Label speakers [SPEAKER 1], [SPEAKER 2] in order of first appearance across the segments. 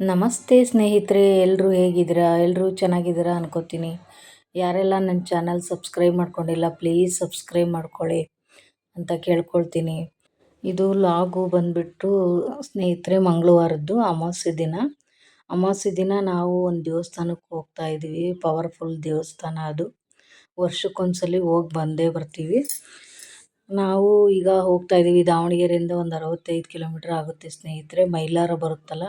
[SPEAKER 1] ನಮಸ್ತೆ ಸ್ನೇಹಿತರೆ ಎಲ್ಲರೂ ಹೇಗಿದ್ದೀರಾ? ಎಲ್ಲರೂ ಚೆನ್ನಾಗಿದ್ದೀರಾ ಅನ್ಕೋತೀನಿ. ಯಾರೆಲ್ಲ ನನ್ನ ಚಾನಲ್ ಸಬ್ಸ್ಕ್ರೈಬ್ ಮಾಡ್ಕೊಂಡಿಲ್ಲ, ಪ್ಲೀಸ್ ಸಬ್ಸ್ಕ್ರೈಬ್ ಮಾಡ್ಕೊಳ್ಳಿ ಅಂತ ಕೇಳ್ಕೊಳ್ತೀನಿ. ಇದು ಲಾಗು ಬಂದುಬಿಟ್ಟು ಸ್ನೇಹಿತರೆ, ಮಂಗಳವಾರದ್ದು ಅಮಾವಾಸ್ಯೆ ದಿನ. ಅಮಾವಾಸ್ಯೆ ದಿನ ನಾವು ಒಂದು ದೇವಸ್ಥಾನಕ್ಕೆ ಹೋಗ್ತಾ ಇದ್ದೀವಿ. ಪವರ್ಫುಲ್ ದೇವಸ್ಥಾನ ಅದು. ವರ್ಷಕ್ಕೊಂದ್ಸಲಿ ಹೋಗಿ ಬಂದೇ ಬರ್ತೀವಿ. ನಾವು ಈಗ ಹೋಗ್ತಾ ಇದ್ದೀವಿ. ದಾವಣಗೆರೆಯಿಂದ ಒಂದು ಅರವತ್ತೈದು ಕಿಲೋಮೀಟ್ರ್ ಆಗುತ್ತೆ ಸ್ನೇಹಿತರೆ. ಮೈಲಾರ ಬರುತ್ತಲ್ಲ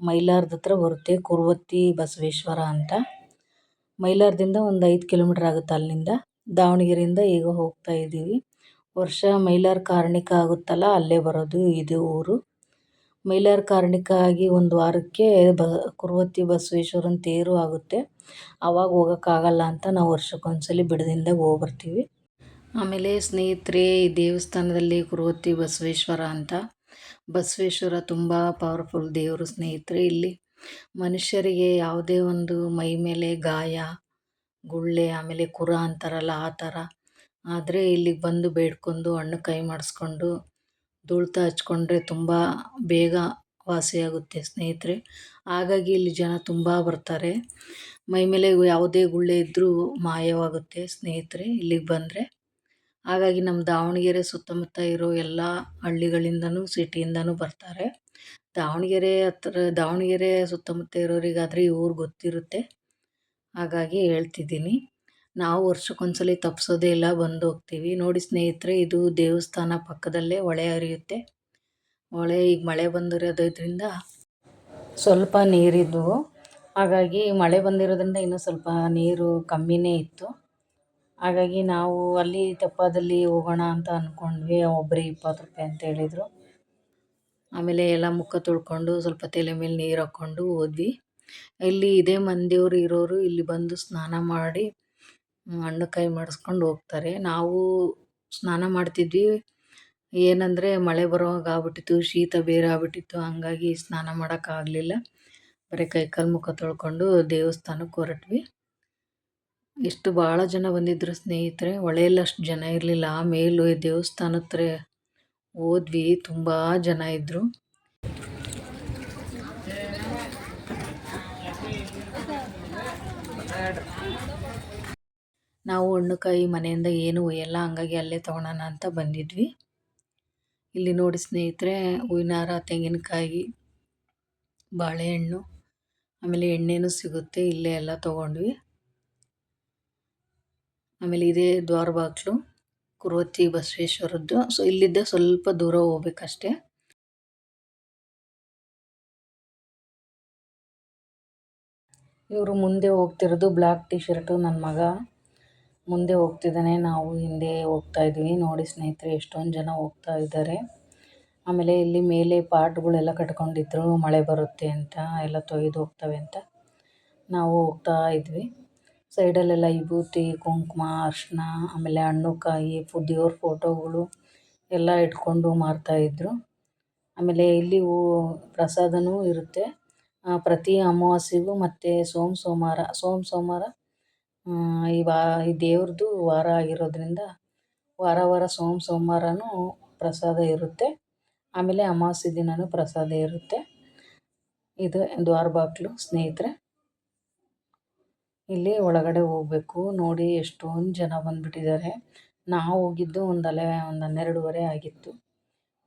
[SPEAKER 1] ಮೈಲಾರದ ಹತ್ರ ಬರುತ್ತೆ, ಕುರುವತ್ತಿ, ಬಸವೇಶ್ವರ ಅಂತ. ಮೈಲಾರದಿಂದ ಒಂದು ಐದು ಕಿಲೋಮೀಟ್ರ್ ಆಗುತ್ತೆ ಅಲ್ಲಿಂದ. ದಾವಣಗೆರೆಯಿಂದ ಈಗ ಹೋಗ್ತಾ ಇದ್ದೀವಿ. ವರ್ಷ ಮೈಲಾರ ಕಾರ್ಣಿಕ ಆಗುತ್ತಲ್ಲ, ಅಲ್ಲೇ ಬರೋದು ಇದು ಊರು. ಮೈಲಾರ ಕಾರ್ಣಿಕ ಆಗಿ ಒಂದು ವಾರಕ್ಕೆ ಬ, ಕುರುವತ್ತಿ, ಬಸವೇಶ್ವರನ ತೇರು ಆಗುತ್ತೆ. ಆವಾಗ ಹೋಗೋಕ್ಕಾಗಲ್ಲ ಅಂತ ನಾವು ವರ್ಷಕ್ಕೊಂದ್ಸಲಿ ಬಿಡದಿಂದ ಹೋಗ್ಬರ್ತೀವಿ. ಆಮೇಲೆ ಸ್ನೇಹಿತರೆ, ಈ ದೇವಸ್ಥಾನದಲ್ಲಿ ಕುರುವತ್ತಿ, ಬಸವೇಶ್ವರ ಅಂತ. ಬಸವೇಶ್ವರ ತುಂಬ ಪವರ್ಫುಲ್ ದೇವರು ಸ್ನೇಹಿತರೆ ಇಲ್ಲಿ. ಮನುಷ್ಯರಿಗೆ ಯಾವುದೇ ಒಂದು ಮೈ ಮೇಲೆ ಗಾಯ, ಗುಳ್ಳೆ, ಆಮೇಲೆ ಕುರ ಅಂತಾರಲ್ಲ ಆ ಥರ. ಆದರೆ ಇಲ್ಲಿಗೆ ಬಂದು ಬೇಡ್ಕೊಂಡು ಹಣ್ಣು ಕೈ ಮಾಡಿಸ್ಕೊಂಡು ದುಳ್ತ ಹಚ್ಕೊಂಡ್ರೆ ತುಂಬ ಬೇಗ ವಾಸಿಯಾಗುತ್ತೆ ಸ್ನೇಹಿತರೆ. ಹಾಗಾಗಿ ಇಲ್ಲಿ ಜನ ತುಂಬ ಬರ್ತಾರೆ. ಮೈ ಮೇಲೆ ಯಾವುದೇ ಗುಳ್ಳೆ ಇದ್ದರೂ ಮಾಯವಾಗುತ್ತೆ ಸ್ನೇಹಿತರೆ ಇಲ್ಲಿಗೆ ಬಂದರೆ. ಹಾಗಾಗಿ ನಮ್ಮ ದಾವಣಗೆರೆ ಸುತ್ತಮುತ್ತ ಇರೋ ಎಲ್ಲ ಹಳ್ಳಿಗಳಿಂದನೂ ಸಿಟಿಯಿಂದನೂ ಬರ್ತಾರೆ. ದಾವಣಗೆರೆ ಹತ್ರ, ದಾವಣಗೆರೆ ಸುತ್ತಮುತ್ತ ಇರೋರಿಗಾದರೆ ಈ ಊರು ಗೊತ್ತಿರುತ್ತೆ. ಹಾಗಾಗಿ ಹೇಳ್ತಿದ್ದೀನಿ. ನಾವು ವರ್ಷಕ್ಕೊಂದ್ಸಲಿ ತಪ್ಪಿಸೋದೇ ಇಲ್ಲ, ಬಂದು ಹೋಗ್ತೀವಿ. ನೋಡಿ ಸ್ನೇಹಿತರೆ, ಇದು ದೇವಸ್ಥಾನ ಪಕ್ಕದಲ್ಲೇ ಹೊಳೆ ಹರಿಯುತ್ತೆ. ಹೊಳೆ ಈಗ ಮಳೆ ಬಂದಿರೋದ್ರಿಂದ ಸ್ವಲ್ಪ ನೀರಿದ್ವು. ಹಾಗಾಗಿ ಮಳೆ ಬಂದಿರೋದ್ರಿಂದ ಇನ್ನೂ ಸ್ವಲ್ಪ ನೀರು ಕಮ್ಮಿನೇ ಇತ್ತು. ಹಾಗಾಗಿ ನಾವು ಅಲ್ಲಿ ತಪ್ಪದಲ್ಲಿ ಹೋಗೋಣ ಅಂತ ಅಂದ್ಕೊಂಡ್ವಿ ಒಬ್ಬರಿಗೆ ಇಪ್ಪತ್ತು ರೂಪಾಯಿ ಅಂತ ಹೇಳಿದರು. ಆಮೇಲೆ ಎಲ್ಲ ಮುಖ ತೊಳ್ಕೊಂಡು ಸ್ವಲ್ಪ ತಲೆ ಮೇಲೆ ನೀರು ಹಾಕ್ಕೊಂಡು ಹೋದ್ವಿ. ಇಲ್ಲಿ ಇದೇ ಮಂದಿಯವರು ಇರೋರು ಇಲ್ಲಿ ಬಂದು ಸ್ನಾನ ಮಾಡಿ ಹಣ್ಣು ಕೈ ಮಾಡಿಸ್ಕೊಂಡು ಹೋಗ್ತಾರೆ. ನಾವು ಸ್ನಾನ ಮಾಡ್ತಿದ್ವಿ. ಏನಂದರೆ ಮಳೆ ಬರೋವಾಗ ಆಗ್ಬಿಟ್ಟಿತ್ತು, ಶೀತ ಬೇರೆ ಆಗ್ಬಿಟ್ಟಿತ್ತು, ಹಂಗಾಗಿ ಸ್ನಾನ ಮಾಡೋಕ್ಕಾಗಲಿಲ್ಲ ಬರೀ ಕೈ ಕಾಲು ಮುಖ ತೊಳ್ಕೊಂಡು ದೇವಸ್ಥಾನಕ್ಕೆ ಹೊರಟ್ವಿ. ಎಷ್ಟು ಭಾಳ ಜನ ಬಂದಿದ್ದರು ಸ್ನೇಹಿತರೆ. ಹೊಳೆಯಲ್ಲಿ ಅಷ್ಟು ಜನ ಇರಲಿಲ್ಲ. ಮೇಲೂ ದೇವಸ್ಥಾನ ಹತ್ರ ಹೋದ್ವಿ. ತುಂಬ ಜನ ಇದ್ದರು ನಾವು ಹಣ್ಣುಕಾಯಿ ಮನೆಯಿಂದ ಏನು ಒಯ್ಯಲ್ಲ. ಹಂಗಾಗಿ ಅಲ್ಲೇ ತೊಗೊಳೋಣ ಅಂತ ಬಂದಿದ್ವಿ. ಇಲ್ಲಿ ನೋಡಿ ಸ್ನೇಹಿತರೆ, ಹೂವಿನಾರ, ತೆಂಗಿನಕಾಯಿ, ಬಾಳೆಹಣ್ಣು, ಆಮೇಲೆ ಎಣ್ಣೆನೂ ಸಿಗುತ್ತೆ. ಇಲ್ಲೇ ಎಲ್ಲ ತೊಗೊಂಡ್ವಿ. ಆಮೇಲೆ ಇದೇ ದ್ವಾರ ಬಾಗಿಲು ಕುರುವತ್ತಿ, ಬಸವೇಶ್ವರದ್ದು. ಸೊ ಇಲ್ಲಿದ್ದ ಸ್ವಲ್ಪ ದೂರ ಹೋಗ್ಬೇಕಷ್ಟೇ. ಇವರು ಮುಂದೆ ಹೋಗ್ತಿರೋದು ಬ್ಲ್ಯಾಕ್ ಟಿ ಶರ್ಟು ನನ್ನ ಮಗ ಮುಂದೆ ಹೋಗ್ತಿದ್ದಾನೆ. ನಾವು ಹಿಂದೆ ಹೋಗ್ತಾ ಇದ್ದೀವಿ. ನೋಡಿ ಸ್ನೇಹಿತರೆ, ಎಷ್ಟೊಂದು ಜನ ಹೋಗ್ತಾ ಇದ್ದಾರೆ. ಆಮೇಲೆ ಇಲ್ಲಿ ಮೇಲೆ ಪಾಟ್ಗಳೆಲ್ಲ ಕಟ್ಕೊಂಡಿದ್ರು. ಮಳೆ ಬರುತ್ತೆ ಅಂತ, ಎಲ್ಲ ತೊಯ್ದು ಹೋಗ್ತವೆ ಅಂತ. ನಾವು ಹೋಗ್ತಾ ಇದ್ವಿ. ಸೈಡಲ್ಲೆಲ್ಲ ವಿಭೂತಿ ಕುಂಕುಮ ಅರ್ಶಿನ ಆಮೇಲೆ ಹಣ್ಣು ಕಾಯಿ ದೇವ್ರ ಫೋಟೋಗಳು ಎಲ್ಲ ಇಟ್ಕೊಂಡು ಮಾರ್ತಾಯಿದ್ರು ಆಮೇಲೆ ಇಲ್ಲಿ ಹೂ ಪ್ರಸಾದವೂ ಇರುತ್ತೆ. ಪ್ರತಿ ಅಮಾವಾಸ್ಯೆಗೂ ಮತ್ತು ಸೋಮ ಸೋಮವಾರ ಸೋಮ ಸೋಮವಾರ ಈ ವಾ, ಈ ದೇವ್ರದ್ದು ವಾರ ಆಗಿರೋದ್ರಿಂದ ವಾರ ವಾರ ಸೋಮ ಸೋಮವಾರನೂ ಪ್ರಸಾದ ಇರುತ್ತೆ. ಆಮೇಲೆ ಅಮಾವಾಸ್ಯೆ ದಿನವೂ ಪ್ರಸಾದ ಇರುತ್ತೆ. ಇದು ದ್ವಾರ ಬಾಗಿಲು ಸ್ನೇಹಿತರೆ. ಇಲ್ಲಿ ಒಳಗಡೆ ಹೋಗ್ಬೇಕು. ನೋಡಿ ಎಷ್ಟೊಂದು ಜನ ಬಂದುಬಿಟ್ಟಿದ್ದಾರೆ. ನಾವು ಹೋಗಿದ್ದು ಒಂದು ಅಲೆ, ಒಂದು ಹನ್ನೆರಡುವರೆ ಆಗಿತ್ತು.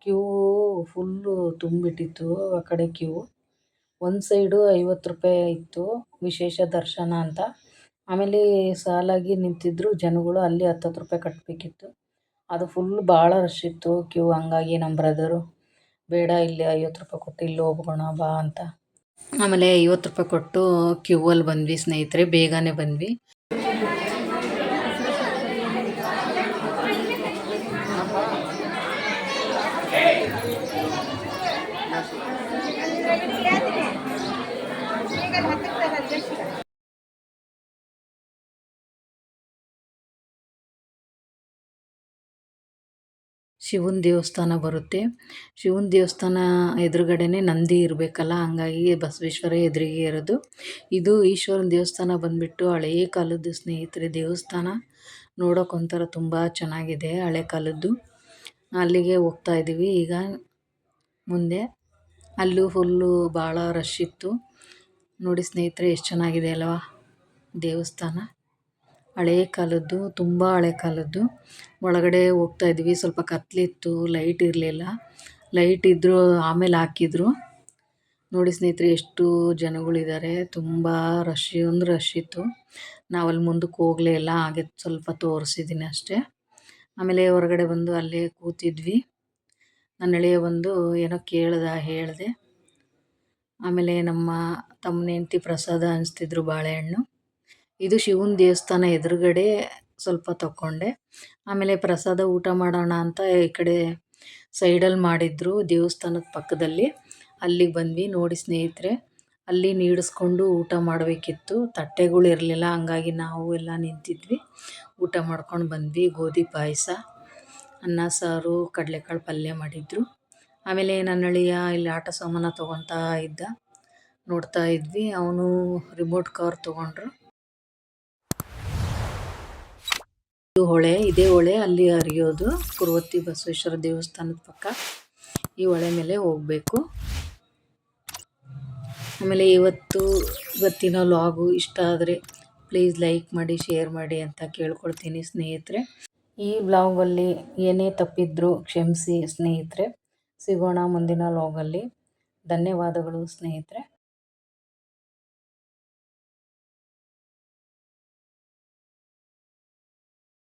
[SPEAKER 1] ಕ್ಯೂ ಫುಲ್ಲು ತುಂಬಿಟ್ಟಿತ್ತು ಆ ಕಡೆ ಕ್ಯೂ. ಒಂದು ಸೈಡು ಐವತ್ತು ರೂಪಾಯಿ ಇತ್ತು ವಿಶೇಷ ದರ್ಶನ ಅಂತ. ಆಮೇಲೆ ಸಾಲಾಗಿ ನಿಂತಿದ್ದರು ಜನಗಳು, ಅಲ್ಲಿ ಹತ್ತತ್ತು ರೂಪಾಯಿ ಕಟ್ಟಬೇಕಿತ್ತು ಅದು ಫುಲ್ ಭಾಳ ರಶ್ ಇತ್ತು. ಕ್ಯೂ, ಹಂಗಾಗಿ ನಮ್ಮ ಬ್ರದರು ಬೇಡ, ಇಲ್ಲಿ ಐವತ್ತು ರೂಪಾಯಿ ಕೊಟ್ಟು ಇಲ್ಲಿ ಹೋಗೋಣ ಬಾ ಅಂತ. ಆಮೇಲೆ ಐವತ್ತು ರೂಪಾಯಿ ಕೊಟ್ಟು ಕ್ಯೂ ಅಲ್ಲಿ ಬಂದ್ವಿ ಸ್ನೇಹಿತರೆ ಬೇಗನೆ ಬಂದ್ವಿ. ಶಿವನ ದೇವಸ್ಥಾನ ಬರುತ್ತೆ. ಶಿವನ ದೇವಸ್ಥಾನ ಎದುರುಗಡೆನೇ ನಂದಿ ಇರಬೇಕಲ್ಲ, ಹಂಗಾಗಿ ಬಸವೇಶ್ವರ ಎದುರಿಗೆ ಇರೋದು. ಇದು ಈಶ್ವರನ ದೇವಸ್ಥಾನ ಬಂದುಬಿಟ್ಟು ಹಳೆಯ ಕಾಲದ್ದು ಸ್ನೇಹಿತರೆ ದೇವಸ್ಥಾನ. ನೋಡೋಕ್ಕೊಂಥರ ತುಂಬ ಚೆನ್ನಾಗಿದೆ ಹಳೆ ಕಾಲದ್ದು. ಅಲ್ಲಿಗೆ ಹೋಗ್ತಾ ಇದ್ದೀವಿ ಈಗ ಮುಂದೆ ಅಲ್ಲೂ ಫುಲ್ಲು ಭಾಳ ರಶ್ ಇತ್ತು. ನೋಡಿ ಸ್ನೇಹಿತರೆ, ಎಷ್ಟು ಚೆನ್ನಾಗಿದೆ ಅಲ್ವಾ ದೇವಸ್ಥಾನ. ಹಳೇ ಕಾಲದ್ದು, ತುಂಬ ಹಳೆ ಕಾಲದ್ದು. ಒಳಗಡೆ ಹೋಗ್ತಾ ಇದ್ವಿ. ಸ್ವಲ್ಪ ಕತ್ತಲಿತ್ತು ಲೈಟ್ ಇರಲಿಲ್ಲ. ಲೈಟ್ ಇದ್ದರೂ ಆಮೇಲೆ ಹಾಕಿದ್ರು. ನೋಡಿ ಸ್ನೇಹಿತರೆ, ಎಷ್ಟು ಜನಗಳಿದ್ದಾರೆ. ತುಂಬ ರಶ್ ಅಂದ್ರೆ ರಶ್ ಇತ್ತು. ಅಲ್ಲಿ ಮುಂದಕ್ಕೆ ಹೋಗಲೇ ಇಲ್ಲ. ಹಾಗೆ ಸ್ವಲ್ಪ ತೋರಿಸಿದ್ದೀನಿ ಅಷ್ಟೇ. ಆಮೇಲೆ ಹೊರಗಡೆ ಬಂದು ಅಲ್ಲೇ ಕೂತಿದ್ವಿ. ನನ್ನ ಎಳೆಯ ಬಂದು ಏನೋ ಕೇಳ್ದ, ಹೇಳಿದೆ. ಆಮೇಲೆ ನಮ್ಮ ತಮ್ಮನ ಹೆಂಡ್ತಿ ಪ್ರಸಾದ ಹಂಚ್ತಿದ್ರು ಬಾಳೆಹಣ್ಣು. ಇದು ಶಿವನ ದೇವಸ್ಥಾನ ಎದುರುಗಡೆ ಸ್ವಲ್ಪ ತಗೊಂಡೆ ಆಮೇಲೆ ಪ್ರಸಾದ ಊಟ ಮಾಡೋಣ ಅಂತ ಈ ಕಡೆ ಸೈಡಲ್ಲಿ ಮಾಡಿದ್ರು ದೇವಸ್ಥಾನದ ಪಕ್ಕದಲ್ಲಿ. ಅಲ್ಲಿಗೆ ಬಂದ್ವಿ. ನೋಡಿ ಸ್ನೇಹಿತರೆ, ಅಲ್ಲಿ ನೀಡಿಸ್ಕೊಂಡು ಊಟ ಮಾಡಬೇಕಿತ್ತು. ತಟ್ಟೆಗಳು ಇರಲಿಲ್ಲ, ಹಂಗಾಗಿ ನಾವು ಎಲ್ಲ ನಿಂತಿದ್ವಿ. ಊಟ ಮಾಡ್ಕೊಂಡು ಬಂದ್ವಿ. ಗೋಧಿ ಪಾಯಸ, ಅನ್ನ, ಸಾರು, ಕಡಲೆಕಾಳು ಪಲ್ಯ ಮಾಡಿದ್ರು. ಆಮೇಲೆ ನನ್ನ ಅಳಿಯ ಇಲ್ಲಿ ಆಟ ಸಾಮಾನು ತೊಗೊತಾ ಇದ್ದ. ನೋಡ್ತಾ ಇದ್ವಿ. ಅವನು ರಿಮೋಟ್ ಕಾರ್ ತೊಗೊಂಡ್ರು. ಇದು ಹೊಳೆ, ಇದೇ ಹೊಳೆ, ಅಲ್ಲಿ ಹರಿಯೋದು ಕುರುವತ್ತಿ ಬಸವೇಶ್ವರ ದೇವಸ್ಥಾನದ ಪಕ್ಕ. ಈ ಹೊಳೆ ಮೇಲೆ ಹೋಗಬೇಕು. ಆಮೇಲೆ ಇವತ್ತು ಇವತ್ತಿನ ಲಾಗು ಇಷ್ಟ ಆದರೆ ಪ್ಲೀಸ್ ಲೈಕ್ ಮಾಡಿ ಶೇರ್ ಮಾಡಿ ಅಂತ ಕೇಳ್ಕೊಳ್ತೀನಿ ಸ್ನೇಹಿತರೆ. ಈ ಬ್ಲಾಗಲ್ಲಿ ಏನೇ ತಪ್ಪಿದ್ರೂ ಕ್ಷಮಿಸಿ ಸ್ನೇಹಿತರೆ. ಸಿಗೋಣ ಮುಂದಿನ ಲಾಗಲ್ಲಿ ಧನ್ಯವಾದಗಳು ಸ್ನೇಹಿತರೆ.